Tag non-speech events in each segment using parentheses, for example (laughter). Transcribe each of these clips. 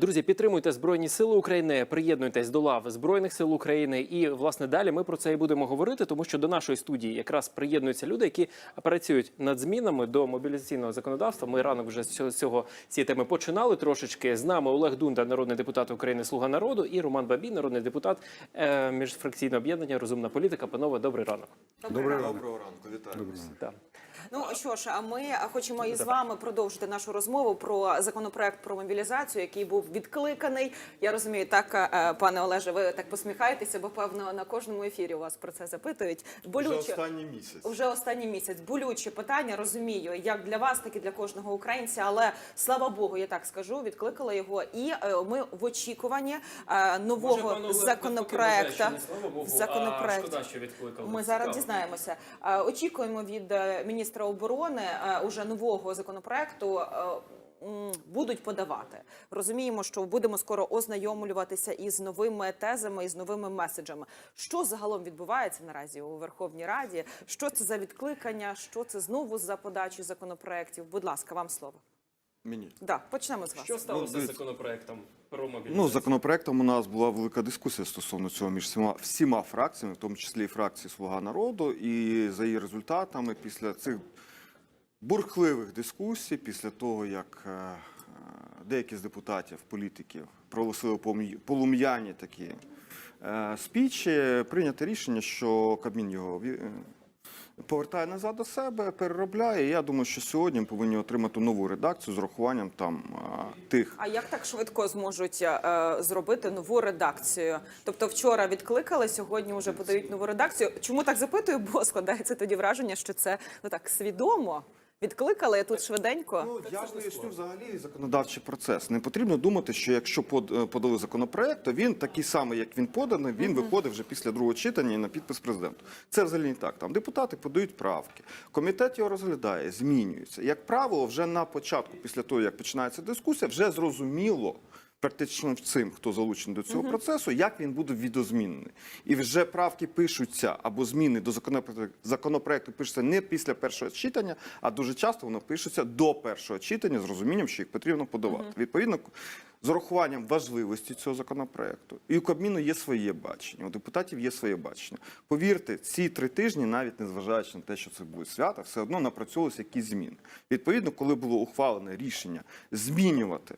Друзі, підтримуйте Збройні Сили України, приєднуйтесь до лав Збройних сил України. І власне далі ми про це і будемо говорити, тому що до нашої студії якраз приєднуються люди, які працюють над змінами до мобілізаційного законодавства. Ми ранок вже з цього- цієї теми починали трошечки. З нами Олег Дунда, народний депутат України, Слуга народу, і Роман Бабій, народний депутат е, міжфракційного об'єднання Розумна політика. Панове, добрий ранок. Доброго ранку. Доброго ранку, вітаю. вас. Ну що ж, а ми хочемо із вами продовжити нашу розмову про законопроект про мобілізацію, який був відкликаний. Я розумію, так, е, пане Олеже, ви так посміхаєтеся, бо певно на кожному ефірі у вас про це запитують. Вже Болюче останній місяць. вже останній місяць. Болюче питання, розумію, як для вас, так і для кожного українця. Але слава Богу, я так скажу, відкликали його. І е, ми в очікуванні е, нового законопроекту. законопроект. що відкликали. Ми зараз дізнаємося. Очікуємо від е, міністра оборони е, уже нового законопроекту. е, Будуть подавати. Розуміємо, що будемо скоро ознайомлюватися із новими тезами, із новими меседжами. Що загалом відбувається наразі у Верховній Раді? Що це за відкликання? Що це знову за подачі законопроєктів? Будь ласка, вам слово. Мені. Да, почнемо з вас. Що сталося Ну, з законопроектом про мобілізацію? Ну, законопроектом у нас була велика дискусія стосовно цього між всіма, всіма фракціями, в тому числі і фракції Слуга народу. І за її результатами, після цих бурхливих дискусій, після того, як е, е, деякі з депутатів, політиків проголосили полум'яні такі е, спічі, прийнято рішення, що Кабмін його повертає назад до себе, переробляє. Я думаю, що сьогодні повинні отримати нову редакцію з урахуванням там тих. А як так швидко зможуть е, зробити нову редакцію? Тобто вчора відкликали, сьогодні вже подають нову редакцію. Чому так запитую? Бо складається тоді враження, що це ну так свідомо. Відкликали тут швиденько. Ну, я поясню взагалі законодавчий процес. Не потрібно думати, що якщо е, подали законопроект, то він такий самий, як він поданий, він виходить вже після другого читання на підпис президенту. Це взагалі не так. Там депутати подають правки, комітет його розглядає, змінюється. Як правило, вже на початку, після того як починається дискусія, вже зрозуміло. Практично всім, хто залучений до цього процесу, як він буде відозмінений. І вже правки пишуться або зміни до законопроекту, законопроекту пишуться не після першого читання, а дуже часто воно пишеться до першого читання з розумінням, що їх потрібно подавати. Відповідно, з урахуванням важливості цього законопроекту. І у Кабміну є своє бачення, у депутатів є своє бачення. Повірте, ці три тижні, навіть незважаючи на те, що це були свята, все одно напрацьовувалися якісь зміни. Відповідно, коли було ухвалене рішення змінювати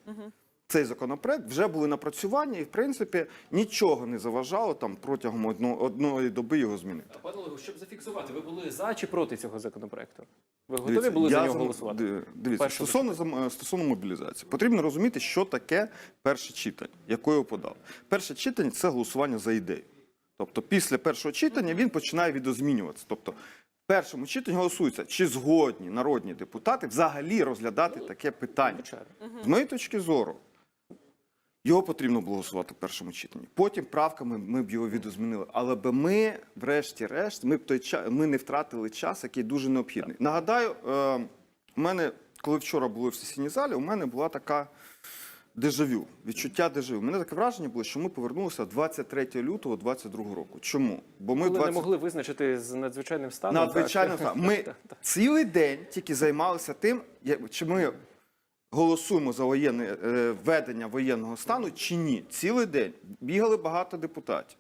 цей законопроект, вже були напрацювання, і в принципі нічого не заважало там протягом одно, одної доби його змінити. Пане Олегу, щоб зафіксувати, ви були за чи проти цього законопроекту? Ви готові Дивіться, були за нього голосувати? Дивіться, стосовно, зам- стосовно мобілізації, потрібно розуміти, що таке перше читання, яке його подав. Перше читання це голосування за ідею. Тобто, після першого читання він починає відозмінюватися. Тобто, в першому читанні голосується, чи згодні народні депутати взагалі розглядати таке питання. З моєї точки зору, його потрібно було голосувати в першому читанні. Потім правками ми б його відозмінили. Але би ми, врешті-решт, ми б той час, ми не втратили час, який дуже необхідний. Нагадаю, е, у мене, коли вчора були в сесійній залі, у мене була така дежавю, відчуття дежавю. У мене таке враження було, що ми повернулися 23 лютого 22 року. Чому? Бо ми Коли не могли визначити з надзвичайним станом. Надзвичайно (laughs) так. так. Ми цілий день тільки займалися тим, чи ми голосуємо за воєнне е, введення воєнного стану, чи ні. Цілий день бігали багато депутатів.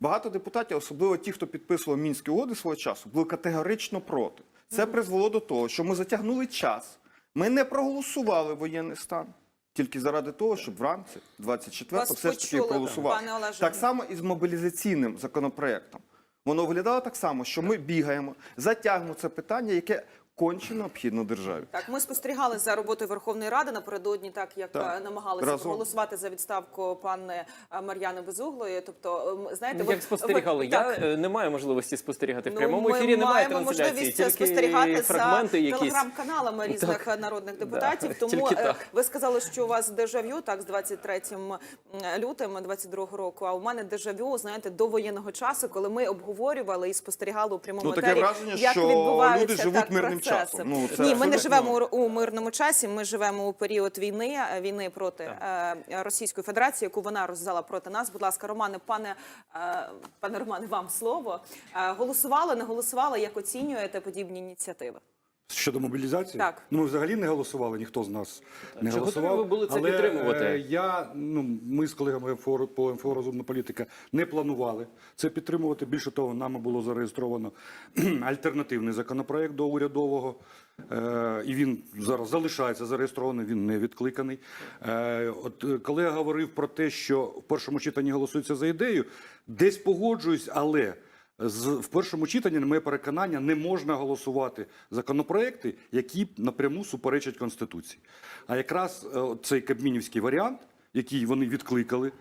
Багато депутатів, особливо ті, хто підписував мінські угоди свого часу, були категорично проти. Це призвело до того, що ми затягнули час. Ми не проголосували воєнний стан. Тільки заради того, щоб вранці, 24-го, Вас все ж таки проголосувати. Так само і з мобілізаційним законопроектом. Воно виглядало так само, що ми бігаємо, затягнемо це питання, яке конче необхідно державі. Так, ми спостерігали за роботою Верховної Ради напередодні, так як Так. е, намагалися Разом. проголосувати за відставку пани е, Мар'яни Безуглої. Тобто, знаєте, ви- Як спостерігали? ви- Я так. е, не маю можливості спостерігати в Ну, прямому ми ефірі. Немає маємо трансляції, можливість тільки спостерігати фрагменти за якісь. телеграм-каналами різних Так. народних депутатів. Да, Тому е, так. ви сказали, що у вас дежавю так з 23 лютим 22 року. А у мене дежавю, знаєте, до воєнного часу, коли ми обговорювали і спостерігали у прямому Ну, таке етері, враження, як що люди живуть так, мирним. Часом. Ну, це Ні, ми не живемо у, мирному часі. Ми живемо у період війни, е, війни проти е, Російської Федерації, яку вона розв'язала проти нас. Будь ласка, Романе, пане е, пане Романе, вам слово. Е, голосували, не голосували? Як оцінюєте подібні ініціативи? Щодо мобілізації, Так. ну ми взагалі не голосували, ніхто з нас не Чи голосував. ви були це Але, підтримувати? е, Я ну ми з колегами по МФО розумна політика не планували це підтримувати. Більше того, нами було зареєстровано (clears throat) альтернативний законопроект до урядового, е, і він зараз залишається зареєстрований. Він не відкликаний. Е, От е, колега говорив про те, що в першому читанні голосується за ідею, десь погоджуюсь, але. В першому читанні, на моє переконання, не можна голосувати законопроекти, які напряму суперечать конституції. А якраз е, цей кабмінівський варіант, який вони відкликали,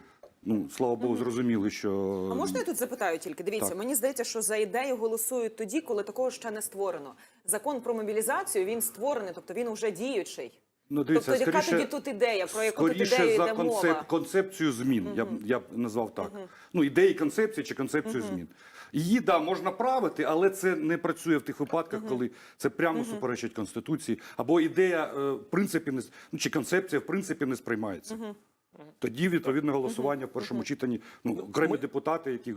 ну слава Богу, зрозуміли, що А можна я тут запитаю тільки? Дивіться, Так. мені здається, що за ідею голосують тоді, коли такого ще не створено. Закон про мобілізацію він створений, тобто він вже діючий. Ну, дивіться, тобто, яка тоді тут ідея, про яку тут скоріше ідею за йде концеп, мова? концепцію змін. Я б я б назвав так. Ну ідеї концепції чи концепцію змін. Її да можна правити, але це не працює в тих випадках, коли це прямо суперечить конституції, або ідея е, в принципі не ну, чи концепція в принципі не сприймається. Тоді відповідне голосування в першому читанні. Ну окремі депутати, які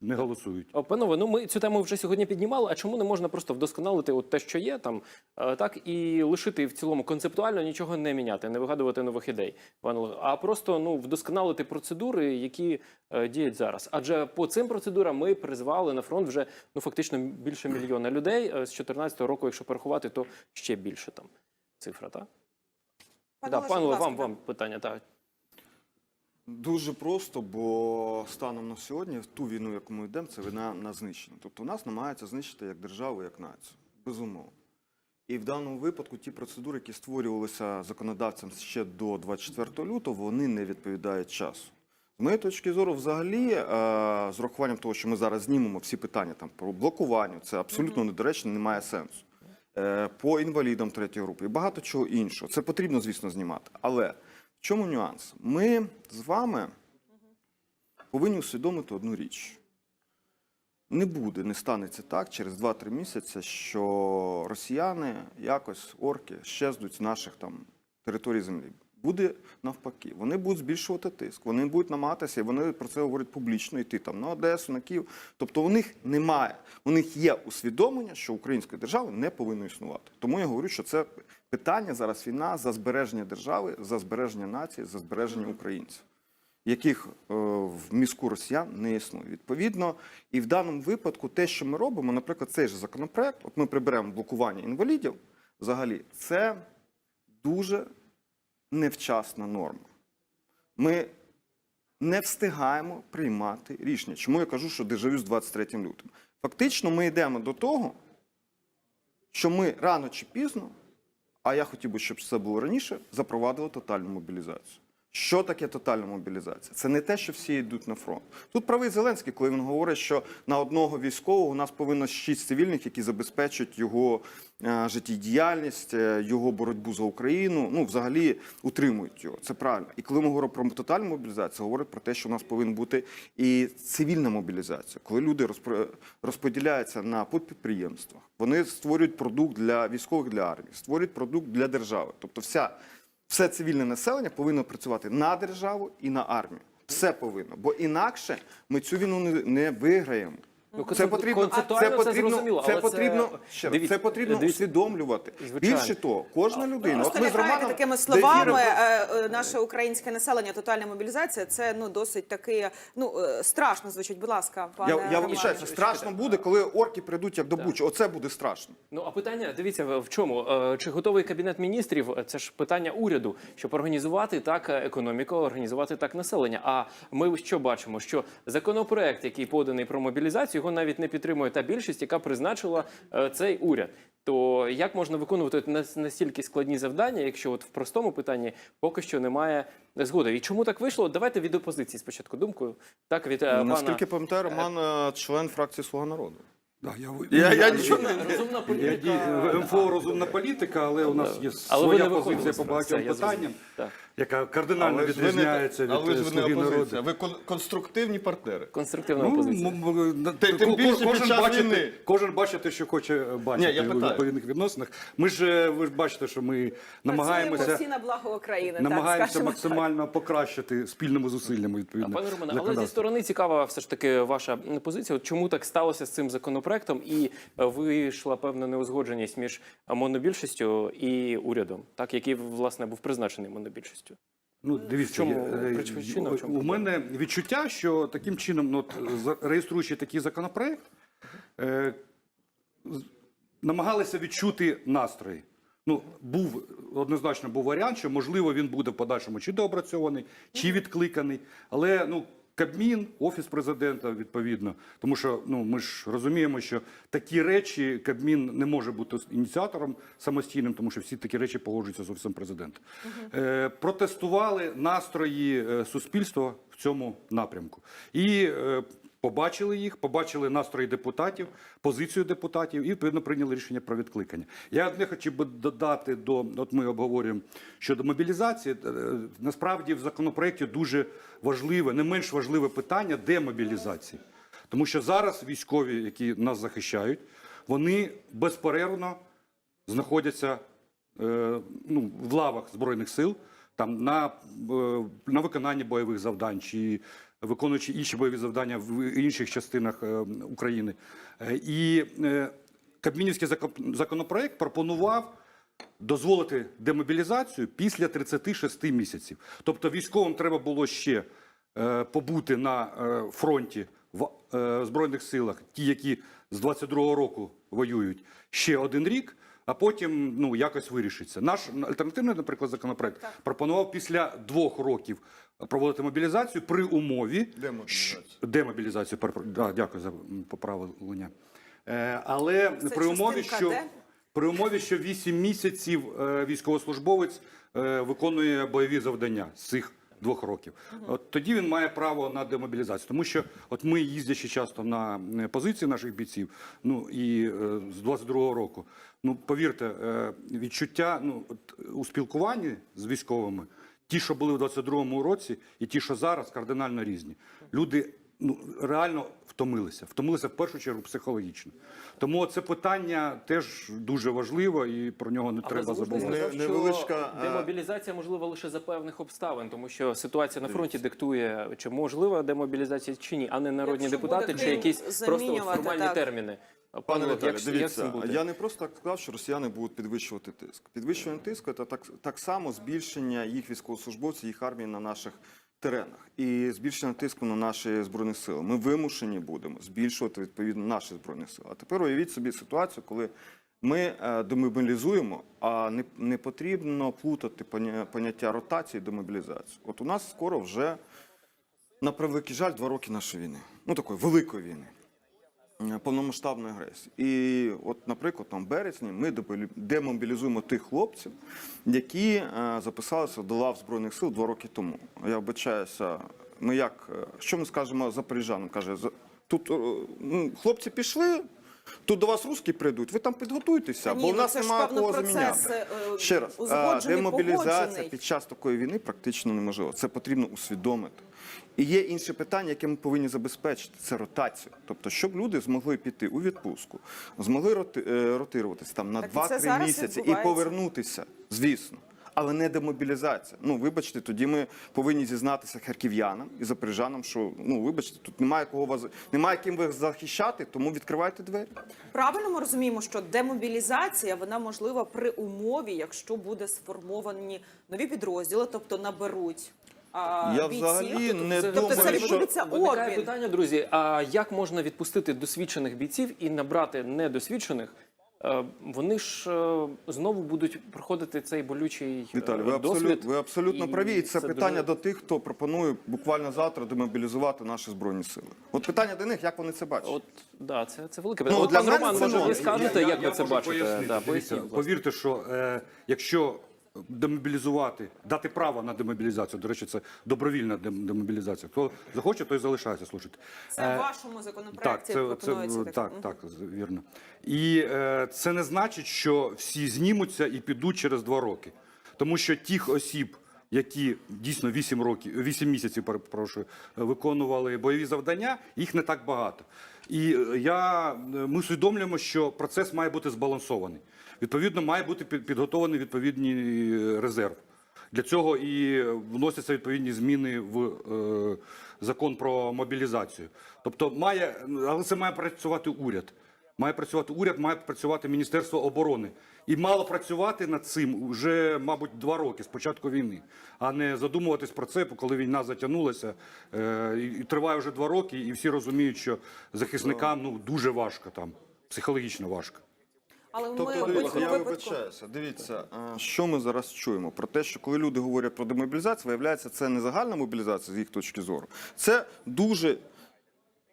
не голосують. О, Панове, ну ми цю тему вже сьогодні піднімали. А чому не можна просто вдосконалити от те, що є там, е, так і лишити в цілому концептуально нічого не міняти, не вигадувати нових ідей, а просто ну вдосконалити процедури, які е, діють зараз. Адже по цим процедурам ми призвали на фронт вже ну фактично більше мільйона людей е, з 2014 року, якщо порахувати, то ще більше там цифра, так? Пане Да, Олеже, пане ласка, вам вам питання. Так Дуже просто, бо станом на сьогодні ту війну, яку ми йдемо, це війна на знищення. Тобто нас намагаються знищити як державу, як націю. Безумовно. І в даному випадку ті процедури, які створювалися законодавцям ще до 24 лютого, вони не відповідають часу. З моєї точки зору, взагалі, е, з урахуванням того, що ми зараз знімемо всі питання там про блокування, це абсолютно недоречно, немає сенсу. Е, По інвалідам третьої групи і багато чого іншого. Це потрібно, звісно, знімати. Але в чому нюанс? Ми з вами повинні усвідомити одну річ. Не буде, не станеться так через 2-3 місяці, що росіяни якось орки щезнуть з наших там територій землі. Буде навпаки, вони будуть збільшувати тиск, вони будуть намагатися, і вони про це говорять публічно, йти там на Одесу, на Київ. Тобто у них немає, у них є усвідомлення, що української держави не повинно існувати. Тому я говорю, що це питання зараз війна за збереження держави, за збереження нації, за збереження українців яких е, в мізку росіян не існує. Відповідно, і в даному випадку те, що ми робимо, наприклад, цей же законопроект, от ми приберемо блокування інвалідів, взагалі, це дуже невчасна норма. Ми не встигаємо приймати рішення. Чому я кажу, що дежавю з 23 лютим? Фактично, ми йдемо до того, що ми рано чи пізно, а я хотів би, щоб це було раніше, запровадили тотальну мобілізацію. Що таке тотальна мобілізація? Це не те, що всі йдуть на фронт. Тут правий Зеленський, коли він говорить, що на одного військового у нас повинно шість цивільних, які забезпечують його е, життєдіяльність, е, його боротьбу за Україну. Ну, взагалі утримують його. Це правильно. І коли ми говоримо про тотальну мобілізацію, говорить про те, що у нас повинна бути і цивільна мобілізація, коли люди розподіляються на підприємствах, вони створюють продукт для військових для армії, створюють продукт для держави. Тобто, вся все цивільне населення повинно працювати на державу і на армію. Все повинно, бо інакше ми цю війну не, виграємо. Ну, це потрібно, це це потрібно, це потрібно, ще раз, це потрібно усвідомлювати. Звичайно. Більше того, кожна людина. Просто От ми з Романом такими словами е, е, наше українське населення, тотальна мобілізація. Це ну досить таки ну е, страшно звучить. Будь ласка, пане Я, я вибачаюся, страшно буде, коли орки прийдуть як до Бучі. Оце буде страшно. Ну а питання дивіться в чому? Чи готовий кабінет міністрів? Це ж питання уряду, щоб організувати так економіку, організувати так населення. А ми що бачимо? Що законопроект, який поданий про мобілізацію, його навіть не підтримує та більшість, яка призначила е, цей уряд. То як можна виконувати нас- настільки складні завдання, якщо от в простому питанні поки що немає згоди? І чому так вийшло? Давайте від опозиції спочатку думку. Так від е, Наскільки пана пам'ятаю, Роман е, член фракції Слуга народу. Да, я, Я, я я- нічого не розумна Я політика. ді- МФО розумна політика, але у нас є Але своя позиція по багатьом питанням. Так. Яка кардинально Але ж ви не- відрізняється від але ж ви не слуги опозиція, народу. ви кон- конструктивні партнери. Конструктивна Ну, опозиція. м- м- на- Тим- тим ко- більше кожен під час бачити, війни. кожен бачити, що хоче бачити Ні, я у питаю. відповідних відносинах. Ми ж е, ви ж бачите, що ми Працюємо намагаємося всі на благо України. намагаємося так. максимально покращити спільними зусиллями відповідно. Пане Романе, але зі законодавство. сторони цікава все ж таки ваша позиція. От чому так сталося з цим законопроектом, і е, вийшла певна неузгодженість між монобільшістю і урядом, так який власне був призначений монобільшістю. Ну, дивіться, В чому е, причина, в чому у мене відчуття, що таким чином, ну, от, реєструючи такий законопроект, е, намагалися відчути настрої. Ну, був однозначно був варіант, що можливо він буде в подальшому чи доопрацьований, чи відкликаний. Але ну, Кабмін, офіс президента, відповідно, тому що ну ми ж розуміємо, що такі речі Кабмін не може бути ініціатором самостійним, тому що всі такі речі погоджуються з офісом президента. Е, протестували настрої е, суспільства в цьому напрямку і. е, Побачили їх, побачили настрої депутатів, позицію депутатів і відповідно прийняли рішення про відкликання. Я не хотів би додати до от ми обговорюємо щодо мобілізації. Е, Насправді в законопроекті дуже важливе, не менш важливе питання демобілізації, тому що зараз військові, які нас захищають, вони безперервно знаходяться е, ну, в лавах збройних сил, там на, е, на виконанні бойових завдань чи виконуючи інші бойові завдання в інших частинах е, України. Е, І е, Кабмінівський законопроект пропонував дозволити демобілізацію після 36 місяців. Тобто військовим треба було ще побути на фронті в Збройних силах, ті, які з 22-го року воюють, ще один рік. А потім ну якось вирішиться. Наш альтернативний, наприклад, законопроект пропонував після двох років проводити мобілізацію при умові Демобілізацію. демобілізацію. Да, дякую за поправлення. Е, але Це при умові, що «Д»? при умові, що 8 місяців е, військовослужбовець е, виконує бойові завдання з цих двох років. От тоді він має право на демобілізацію. Тому що от ми, їздячи часто на позиції наших бійців, ну і з 22-го року, ну повірте, е, відчуття ну, у спілкуванні з військовими, ті, що були в 22-му році, і ті, що зараз, кардинально різні. Люди ну, реально втомилися. Втомилися в першу чергу психологічно. Тому це питання теж дуже важливо і про нього не треба забувати. Не- невеличка, демобілізація можлива лише за певних обставин, тому що ситуація на фронті диктує, чи можлива демобілізація чи ні, а не народні Якщо депутати, чи якісь просто формальні так. терміни. Пане Віталій, як, як дивіться, цим я не просто так сказав, що росіяни будуть підвищувати тиск. Підвищення тиску це так, так само збільшення їх військовослужбовців, їх армії на наших теренах і збільшення тиску на наші збройні сили. Ми вимушені будемо збільшувати відповідно наші збройні сили. А тепер уявіть собі ситуацію, коли ми е, демобілізуємо, а не, не потрібно плутати поняття ротації і демобілізації. От у нас скоро вже на превеликий жаль, два роки нашої війни. Ну такої великої війни. Повномасштабної агресії. І от, наприклад, там в березні ми демобілізуємо тих хлопців, які е, записалися до лав Збройних сил два роки тому. Я вбачаюся, ми як, е, що ми скажемо запоріжанам? Каже, тут е, ну, хлопці пішли, тут до вас русські прийдуть, ви там підготуйтеся, Ні, бо в ну нас це ж немає кого процес, заміняти. е, Ще раз, е, узгоджений, демобілізація погоджений. під час такої війни практично неможлива. Це потрібно усвідомити. І є інше питання, яке ми повинні забезпечити це ротація. Тобто, щоб люди змогли піти у відпустку, змогли роти, е, ротируватися там на Так і це 2-3 зараз місяці і відбувається. повернутися, звісно. Але не демобілізація. Ну, вибачте, тоді ми повинні зізнатися харків'янам і запоріжанам, що ну вибачте, тут немає кого вас немає ким вас захищати, тому відкривайте двері. Правильно ми розуміємо, що демобілізація вона можлива при умові, якщо буде сформовані нові підрозділи, тобто наберуть. А, Я бійців. взагалі не тобто думаю, це що- відбудеться Виникає питання, друзі. А як можна відпустити досвідчених бійців і набрати недосвідчених? Е, Вони ж е, знову будуть проходити цей болючий е, Віталій, ви досвід. абсолютно, ви абсолютно І праві. І це, питання дуже- до тих, хто пропонує буквально завтра демобілізувати наші збройні сили. От питання до них, як вони це бачать. От да, це, це велике питання. Ну, От, для пан мене Роман, це може, ви скажете, скажете, як ви це бачите? Да, Дивіться, поясніть, повірте, що е, якщо демобілізувати, дати право на демобілізацію, до речі, це добровільна демобілізація. Хто захоче, той залишається служити. Це Е, в вашому Так, законопроекті це, пропонується так, так, вірно. І е, це не значить, що всі знімуться і підуть через два роки. Тому що тих осіб, які дійсно 8 років, 8 місяців, перепрошую, виконували бойові завдання, їх не так багато. І е, я, е, ми усвідомлюємо, що процес має бути збалансований. Відповідно, має бути під- підготовлений відповідний е, резерв. Для цього і вносяться відповідні зміни в е, закон про мобілізацію. Тобто, має, але це має працювати уряд. Має працювати уряд, має працювати Міністерство оборони. І мало працювати над цим вже, мабуть, два роки з початку війни, а не задумуватись про це, коли війна затягнулася. Е, і триває вже два роки, і всі розуміють, що захисникам ну дуже важко там, психологічно важко. Але ми Тобто, в дивіться, я випадку. вибачаюся. Дивіться, що ми зараз чуємо? Про те, що коли люди говорять про демобілізацію, виявляється, це не загальна мобілізація з їх точки зору. Це дуже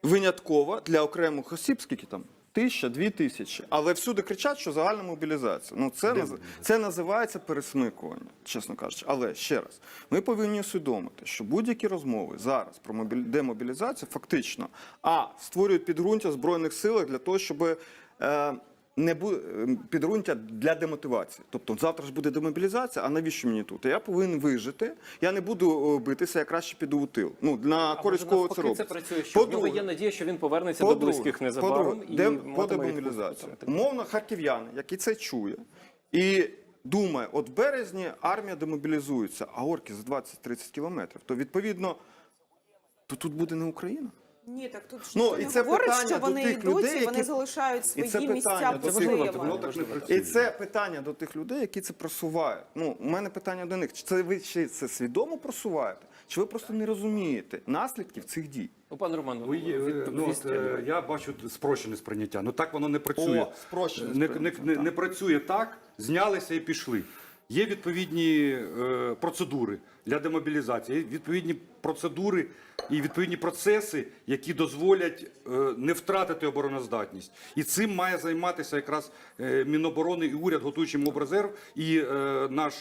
виняткова для окремих осіб, скільки там? Тисяча, дві тисячі. Але всюди кричать, що загальна мобілізація. Ну, це, наз... це називається пересмикування, чесно кажучи. Але ще раз, ми повинні усвідомити, що будь-які розмови зараз про мобіль... демобілізацію фактично а створюють підґрунтя в збройних силах для того, щоб. Е не буде підґрунтя для демотивації. Тобто завтра ж буде демобілізація, а навіщо мені тут? Я повинен вижити, я не буду битися, я краще піду у тил. Ну, на користь кого це робиться. це працює, що в нього є надія, що він повернеться до близьких незабаром і дем- по демобілізації. Умовно, харків'яни, який це чує, і думає, от в березні армія демобілізується, а орки за 20-30 кілометрів, то відповідно, то тут буде не Україна. Ні, так тут ж Ну, і це говорить, питання що до вони тих йдуть людей, і вони які- залишають і свої це місця питання до тих- Києвом. Воно так не І це питання до тих людей, які це просувають. Ну, у мене питання до них: чи це ви чи це свідомо просуваєте, чи ви просто не розумієте наслідків цих дій? Ну, пане Роман, Ви ви- ну, от, е, я бачу спрощене сприйняття. Ну так воно не працює. О, спрощене не, не, не, не працює так, знялися і пішли. Є відповідні е, процедури для демобілізації, відповідні процедури і відповідні процеси, які дозволять е, не втратити обороноздатність. І цим має займатися якраз е, Міноборони і уряд, готуючи мобрезерв, і наш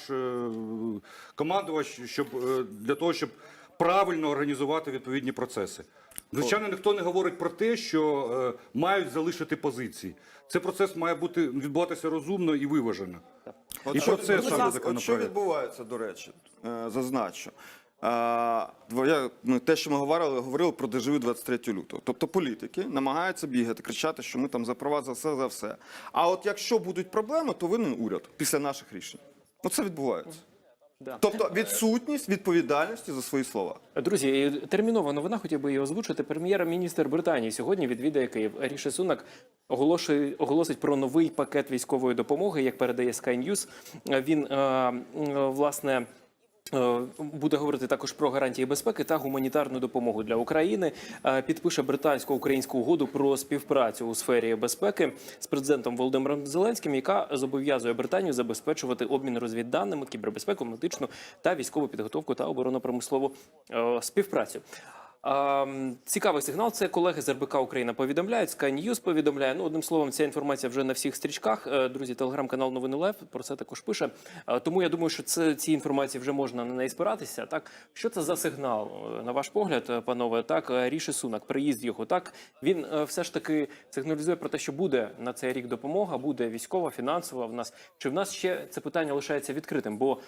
командувач, щоб для того, щоб правильно організувати відповідні процеси. Звичайно, ніхто не говорить про те, що мають залишити позиції. Цей процес має бути відбуватися розумно і виважено. От І що, про це от саме. От що відбувається, до речі, е, зазначу. А, дво- я, ну, те, що ми говорили, говорили про дежавю 23 лютого. Тобто політики намагаються бігати, кричати, що ми там за права, за все, за все. А от якщо будуть проблеми, то винен уряд після наших рішень. Оце відбувається. Да. Тобто відсутність відповідальності за свої слова. Друзі, термінова новина, хотів би її озвучити. Прем'єр-міністр Британії сьогодні відвідає Київ. Ріші Сунак оголошує, оголосить про новий пакет військової допомоги, як передає Sky News. Він е, власне. Е, Буде говорити також про гарантії безпеки та гуманітарну допомогу для України. Е, Підпише британсько-українську угоду про співпрацю у сфері безпеки з президентом Володимиром Зеленським, яка зобов'язує Британію забезпечувати обмін розвідданими, кібербезпеку, медичну та військову підготовку та оборонно-промислову е, співпрацю. Цікавий сигнал. Це колеги з РБК Україна повідомляють. Sky News повідомляє. Ну, одним словом, ця інформація вже на всіх стрічках. Е, Друзі, телеграм-канал Новини Лев про це також пише. Е, Тому я думаю, що це ці інформації вже можна на неї спиратися. Так, що це за сигнал, е, на ваш погляд, панове? Так, Ріші Сунак, приїзд його. Так він все ж таки сигналізує про те, що буде на цей рік допомога, буде військова, фінансова. В нас чи в нас ще це питання лишається відкритим? Бо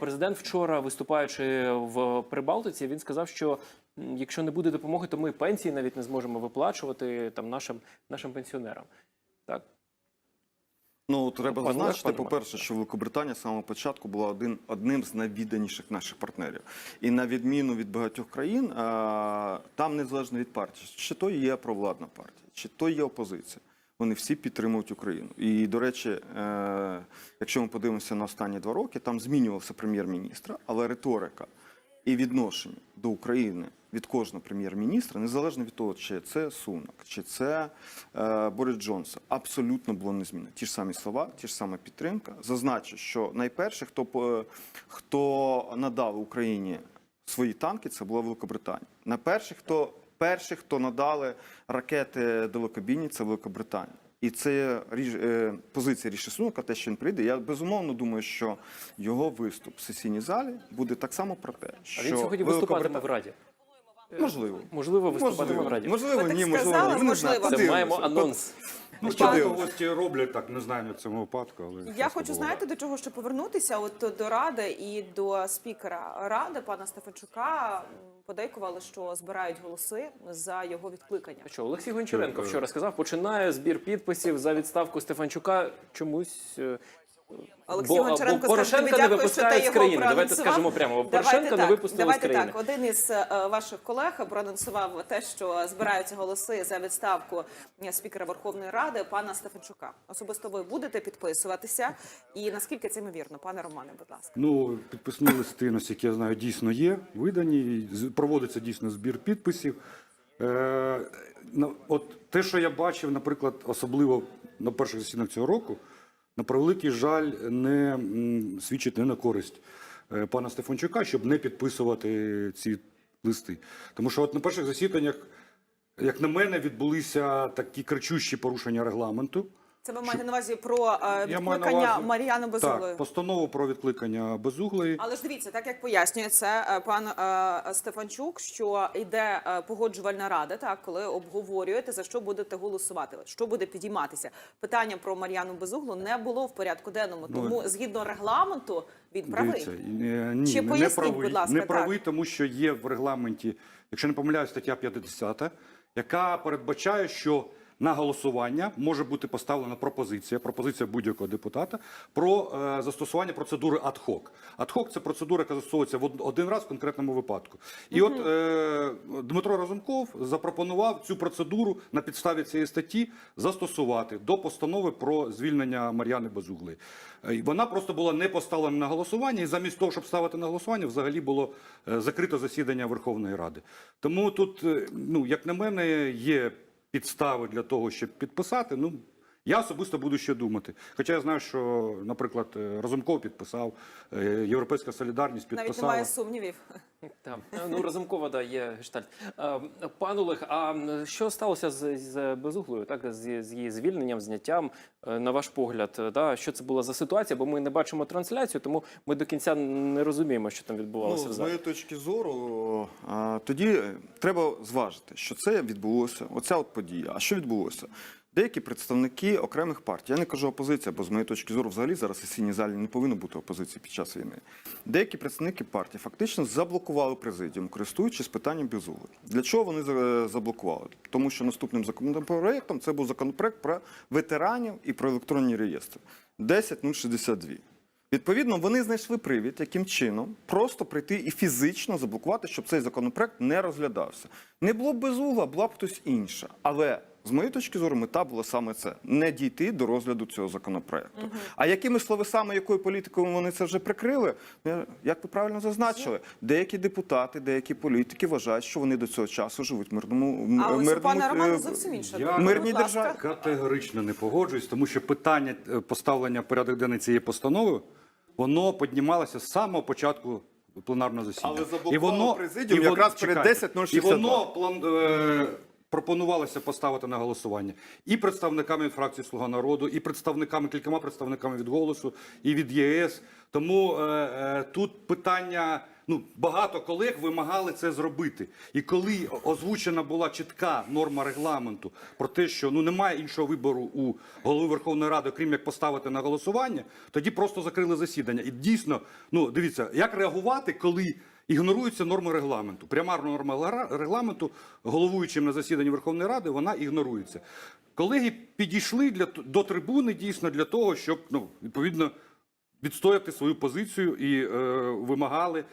президент вчора, виступаючи в Прибалтиці, він сказав, що якщо не буде допомоги, то ми пенсії навіть не зможемо виплачувати там нашим нашим пенсіонерам. Так Ну, треба Пане зазначити, по-перше, що Великобританія з самого початку була один, одним з найвідданіших наших партнерів. І на відміну від багатьох країн, а, там незалежно від партії, чи то є провладна партія, чи то є опозиція. Вони всі підтримують Україну. І, до речі, е, якщо ми подивимося на останні два роки, там змінювався прем'єр-міністра, але риторика і відношення до України від кожного прем'єр-міністра, незалежно від того, чи це Сунак, чи це е, Борис Джонсон, абсолютно було незмінно. Ті ж самі слова, ті ж сама підтримка. Зазначу, що найперше, хто хто надав Україні свої танки, це була Великобританія. Найперше, хто перші, хто надали ракети далекобійні, це Великобританія. І це ріж- е, позиція Ріші Сунака, те, що він прийде. Я безумовно думаю, що його виступ в сесійній залі буде так само про те, що а він сьогодні виступатиме в Раді. Можливо. Можливо, виступатиме в Раді. можливо, Ви так ні, можливо. сказали, ні. Не знаємо. можливо. Це маємо Подивимося. анонс. Ну, гості роблять так, не знаю в цьому випадку, але Я хочу буває. знаєте до чого ще повернутися. От до ради і до спікера ради пана Стефанчука м, подейкували, що збирають голоси за його відкликання. А Що Олексій Гончаренко вчора сказав, починає збір підписів за відставку Стефанчука чомусь. е, Олексій бо, Гончаренко бо тобі Порошенка не дякую, що ти випускають з його країни. Давайте скажемо прямо. Давайте Порошенка не так, випустили з Давайте країни. так. Один із е, ваших колег проанонсував те, що збираються голоси за відставку спікера Верховної Ради пана Стефанчука. Особисто ви будете підписуватися. І наскільки це ймовірно, пане Романе, будь ласка. Ну, підписні листи, наскільки я знаю, дійсно є, видані, з- проводиться дійсно збір підписів. Е, от те, що я бачив, наприклад, особливо на перших засіданнях цього року, на превеликий жаль, не свідчить не на користь е, пана Стефанчука, щоб не підписувати ці листи. Тому що от на перших засіданнях, як на мене, відбулися такі кричущі порушення регламенту. Це ви маєте на увазі про е, відкликання Мар'яни Безуглої? Так, постанову про відкликання безуглої. Але ж дивіться, так як пояснює це пан е, Стефанчук, що йде е, погоджувальна рада, так коли обговорюєте за що будете голосувати, що буде підійматися. Питання про Мар'яну Безуглу не було в порядку денному, Ну, тому згідно регламенту він правий. Ні, Чи не- не поясніть, правий, будь ласка, не так. правий, тому що є в регламенті, якщо не помиляюсь, стаття 50, яка передбачає, що на голосування може бути поставлена пропозиція, пропозиція будь-якого депутата про е, застосування процедури ad-hoc. Ad-hoc – це процедура, яка застосовується в один раз в конкретному випадку. І от е, Дмитро Разумков запропонував цю процедуру на підставі цієї статті застосувати до постанови про звільнення Мар'яни Безуглої. Е, Вона просто була не поставлена на голосування, і замість того, щоб ставити на голосування, взагалі було е, закрито засідання Верховної Ради. Тому тут, ну як на мене, є підстави для того, щоб підписати. Ну я особисто буду ще думати. Хоча я знаю, що, наприклад, е, Разумков підписав, е, Європейська солідарність Навіть немає сумнівів. Так, ну Разумкова, да, є гештальт. Пан Олег, а що сталося з, з безуглою, так, з, з її звільненням, зняттям, е, на ваш погляд, е, да? що це була за ситуація? Бо ми не бачимо трансляцію, тому ми до кінця не розуміємо, що там відбувалося Ну, з моєї точки зору, а, тоді е, треба зважити, що це відбулося, оця от подія. А що відбулося? Деякі представники окремих партій, я не кажу опозиція, бо з моєї точки зору, взагалі зараз сесійній залі не повинно бути опозиції під час війни. Деякі представники партій фактично заблокували президіум, користуючись питанням безугли. Для чого вони заблокували? Тому що наступним законопроектом це був законопроект про ветеранів і про електронні реєстри 10062. Відповідно, вони знайшли привід, яким чином просто прийти і фізично заблокувати, щоб цей законопроект не розглядався. Не було б безугла, була б хтось інша. Але з моєї точки зору, мета була саме це не дійти до розгляду цього законопроекту. А якими словесами, якою політикою вони це вже прикрили? Ну, Як ви правильно зазначили, деякі депутати, деякі політики вважають, що вони до цього часу живуть в мирному А ось у мирному пана Романа е, зовсім інша. я- мирній державі. Категорично не погоджуюсь, тому що питання е, поставлення порядок денний цієї постанови воно піднімалося з самого початку пленарного засідання. Але заблокувало президіум вон- якраз перед 10.062. І воно план, е, пропонувалося поставити на голосування і представниками фракції Слуга народу, і представниками, кількома представниками від голосу, і від ЄС. Тому е, е, тут питання. Ну, багато колег вимагали це зробити. І коли озвучена була чітка норма регламенту про те, що ну немає іншого вибору у голови Верховної Ради, окрім як поставити на голосування, тоді просто закрили засідання. І дійсно, ну дивіться, як реагувати, коли ігноруються норми регламенту. Пряма норма регламенту головуючим на засіданні Верховної Ради вона ігнорується. Колеги підійшли для до трибуни дійсно для того, щоб ну відповідно відстояти свою позицію і е, вимагали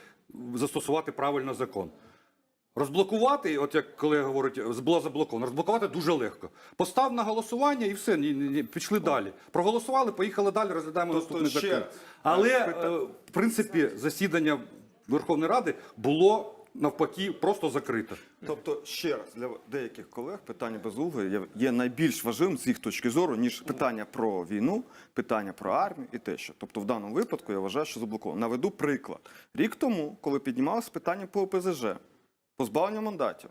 застосувати правильно закон. Розблокувати, от як колега говорить, було заблоковано. Розблокувати дуже легко. Постав на голосування і все, ні, ні, ні, пішли далі. Проголосували, поїхали далі, розглядаємо Тобто наступний закон. Але е, е, в принципі засідання Верховної Ради було навпаки просто закрите. Тобто, ще раз для деяких колег питання безуглої є, є найбільш важливим з їх точки зору, ніж питання про війну, питання про армію і те, що. Тобто, в даному випадку я вважаю, що заблоковано. Наведу приклад. Рік тому, коли піднімалося питання по ОПЗЖ, позбавлення мандатів,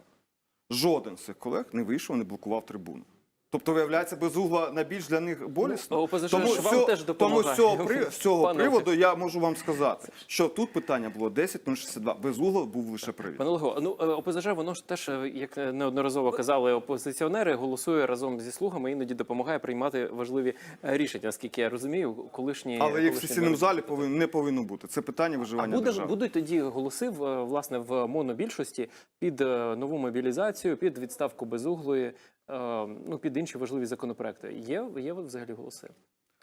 жоден з цих колег не вийшов, не блокував трибуну. Тобто, виявляється, безугла найбільш для них болісно. Ну, ОПЗЖ тому ж вам цього- теж допомагає. Тому з цього, при, з цього Пане приводу я можу вам сказати, що тут питання було 10.062. Безугла був лише привід. Пане Лего, ну е, ОПЗЖ, воно ж теж, е, як неодноразово казали опозиціонери, голосує разом зі слугами, іноді допомагає приймати важливі е, рішення, наскільки я розумію, колишні Але їх в сесійному залі повинно, не повинно бути. Це питання А виживання буде, держави. будуть тоді голоси в, е, власне в монобільшості під е, нову мобілізацію, під відставку безуглої, е, ну під інші важливі законопроекти. Є, є взагалі голоси?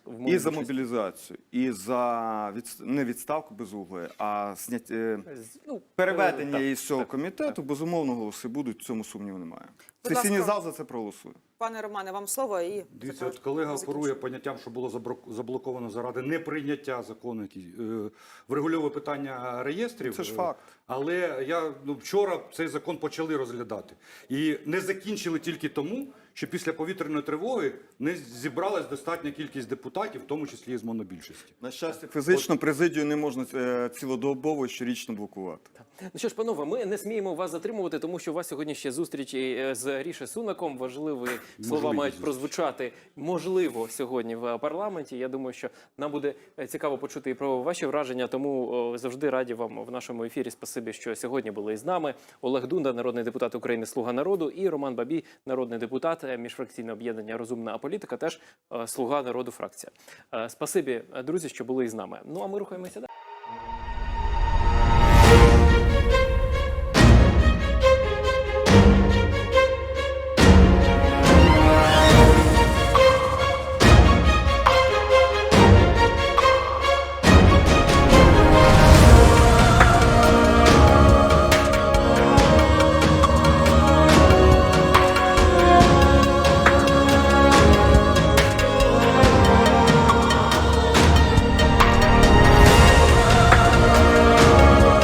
В І за мобілізацію, і за від, не відставку безуглої, а зняття, е, ну, переведення е, так, із цього так. комітету, безумовно, голоси будуть, в цьому сумніву немає. Будь Сесійний ласка. зал за це проголосує. Пане Романе, вам слово і Дивіться, от колега оперує поняттям, що було заблоковано заради неприйняття закону, який е, врегульовує питання реєстрів. Це ж Е, факт. Але я ну вчора цей закон почали розглядати і не закінчили тільки тому, що після повітряної тривоги не зібралась достатня кількість депутатів, в тому числі і з монобільшості. На щастя, фізично президію не можна е, цілодобово щорічно блокувати. Ну що ж, панове, ми не сміємо вас затримувати, тому що у вас сьогодні ще зустріч е, з Ріше Сунаком. Важливі слова мають прозвучати можливо сьогодні в парламенті. Я думаю, що нам буде е, цікаво почути і про ваші враження. Тому завжди раді вам в нашому ефірі. Спасибі, що сьогодні були із нами. Олег Дунда, народний депутат України, Слуга народу, і Роман Бабій, народний депутат е, міжфракційне об'єднання Розумна політика, теж е, слуга народу фракція. Спасибі, друзі, що були із нами. Ну а ми рухаємося далі.